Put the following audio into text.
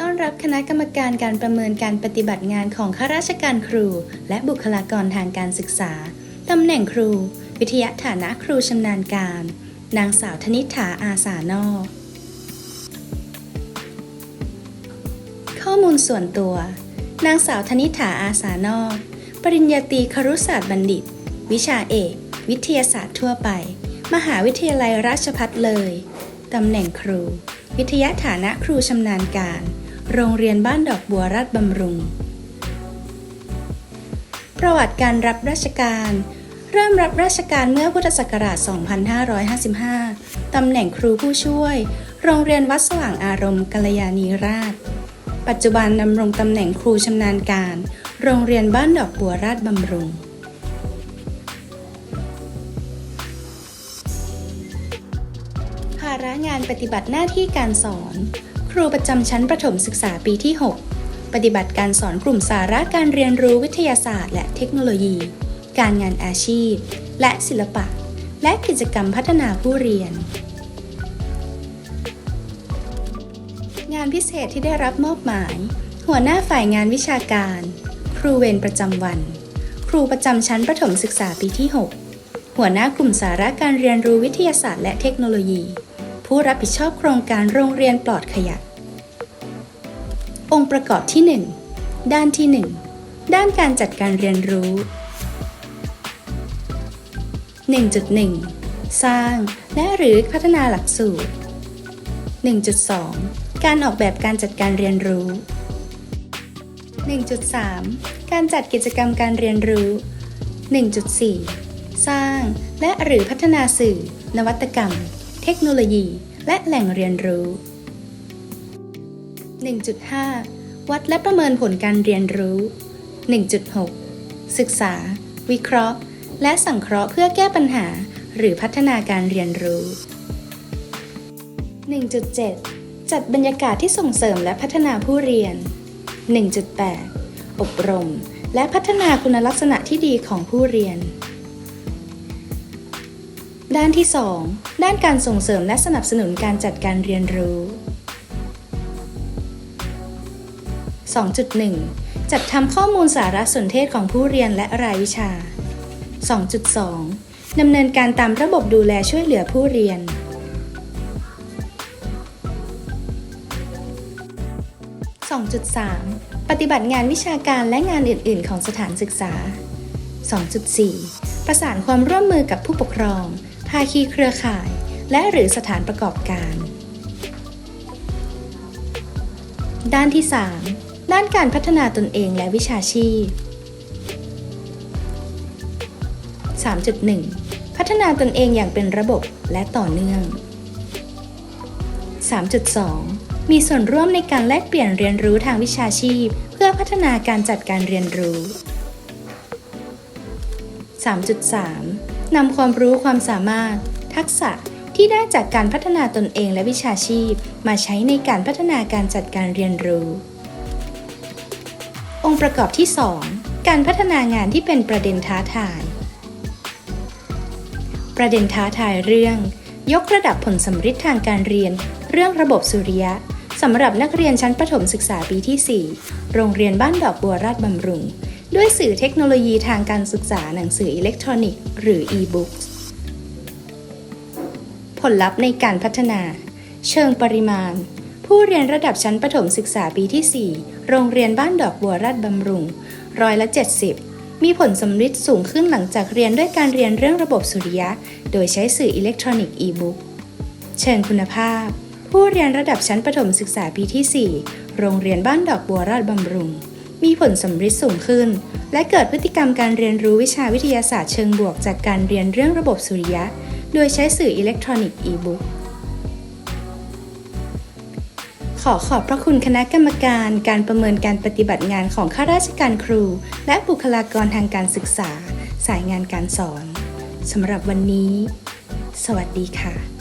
ต้อนรับคณะกรรมการการประเมินการปฏิบัติงานของข้าราชการครู และบุคลากรทางการศึกษา ตำแหน่งครู วิทยาฐานะครูชำนาญการ นางสาวธนิษฐาอาสานอกข้อมูลส่วนตัว นางสาวธนิษฐาอาสานอกปริญญาตรีครุศาสตร์บัณฑิต วิชาเอก วิทยาศาสตร์ทั่วไป มหาวิทยาลัยราชภัฏเลย ตำแหน่งครู วิทยาฐานะครูชำนาญการ โรงเรียนบ้านดอกบัวราชบำรุง ประวัติการรับราชการ เริ่มรับราชการเมื่อพุทธศักราช 2555 ตำแหน่งครูผู้ช่วย โรงเรียนวัดสว่างอารมณ์กัลยาณีราช ปัจจุบันดำรงตำแหน่งครูชำนาญการ โรงเรียนบ้านดอกบัวราชบำรุงาระงานปฏิบัติหน้าที่การสอน ครูประจำชั้นประถมศึกษาปีที่ 6 ปฏิบัติการสอนกลุ่มสาระการเรียนรู้วิทยาศาสตร์ และเทคโนโลยี การงานอาชีพ และศิลปะ และกิจกรรมพัฒนาผู้เรียน งานพิเศษที่ได้รับมอบหมาย หัวหน้าฝ่ายงานวิชาการ ครูเวรประจำวัน ครูประจำชั้นประถมศึกษาปีที่ 6หัวหน้ากลุ่มสาระการเรียนรู้วิทยาศาสตร์และเทคโนโลยี ผู้รับผิดชอบโครงการโรงเรียนปลอดขยะ องค์ประกอบที่ 1 ด้านที่ 1 ด้านการจัดการเรียนรู้ 1.1 สร้างและหรือพัฒนาหลักสูตร 1.2 การออกแบบการจัดการเรียนรู้ 1.3 การจัดกิจกรรมการเรียนรู้ 1.4 สร้างและหรือพัฒนาสื่อ นวัตกรรม เทคโนโลยี และแหล่งเรียนรู้ 1.5 วัดและประเมินผลการเรียนรู้ 1.6 ศึกษา วิเคราะห์ และสังเคราะห์เพื่อแก้ปัญหา หรือพัฒนาการเรียนรู้ 1.7 จัดบรรยากาศที่ส่งเสริมและพัฒนาผู้เรียน 1.8 อบรม และพัฒนาคุณลักษณะที่ดีของผู้เรียน ด้านที่ 2 ด้านการส่งเสริมและสนับสนุนการจัดการเรียนรู้ 2.1 จัดทำข้อมูลสารสนเทศของผู้เรียนและรายวิชา 2.2 ดำเนินการตามระบบดูแลช่วยเหลือผู้เรียน 2.3 ปฏิบัติงานวิชาการและงานอื่น ๆ ของสถานศึกษา 2.4 ประสานความร่วมมือกับผู้ปกครอง ภาคีเครือข่าย และหรือสถานประกอบการ ด้านที่ 3 ด้านการพัฒนาตนเองและวิชาชีพ 3.1 พัฒนาตนเองอย่างเป็นระบบและต่อเนื่อง 3.2 มีส่วนร่วมในการแลกเปลี่ยนเรียนรู้ทางวิชาชีพ เพื่อพัฒนาการจัดการเรียนรู้ 3.3 นำความรู้ความสามารถ ทักษะที่ได้จากการพัฒนาตนเองและวิชาชีพ มาใช้ในการพัฒนาการจัดการเรียนรู้ องค์ประกอบที่ 2 การพัฒนางานที่เป็นประเด็นท้าทาย ประเด็นท้าทายเรื่อง ยกระดับผลสำฤทธิ์ทางการเรียน เรื่องระบบสุริยะสำหรับนักเรียนชั้นประถมศึกษาปีที่ 4 โรงเรียนบ้านดอกบัวราชบำรุง ด้วยสื่อเทคโนโลยีทางการศึกษาหนังสืออิเล็กทรอนิกส์หรือ e-books ผลลัพธ์ในการพัฒนา เชิงปริมาณ ผู้เรียนระดับชั้นประถมศึกษาปีที่ 4 โรงเรียนบ้านดอกบัวราชบำรุง ร้อยละ 70 มีผลสำฤทธิ์สูงขึ้นหลังจากเรียนด้วยการเรียนเรื่องระบบสุริยะ โดยใช้สื่ออิเล็กทรอนิกส์ e-book เชิงคุณภาพ ผู้เรียนระดับชั้นประถมศึกษาปีที่ 4 โรงเรียนบ้านดอกบัวราชบำรุง มีผลสำฤทธิ์สูงขึ้น และเกิดพฤติกรรมการเรียนรู้วิชาวิทยาศาสตร์เชิงบวกจากการเรียนเรื่องระบบสุริยะ โดยใช้สื่ออิเล็กทรอนิกส์ e-book ขอขอบพระคุณคณะกรรมการการประเมินการปฏิบัติงานของข้าราชการครู และบุคลากรทางการศึกษา สายงานการสอนสำหรับวันนี้ สวัสดีค่ะ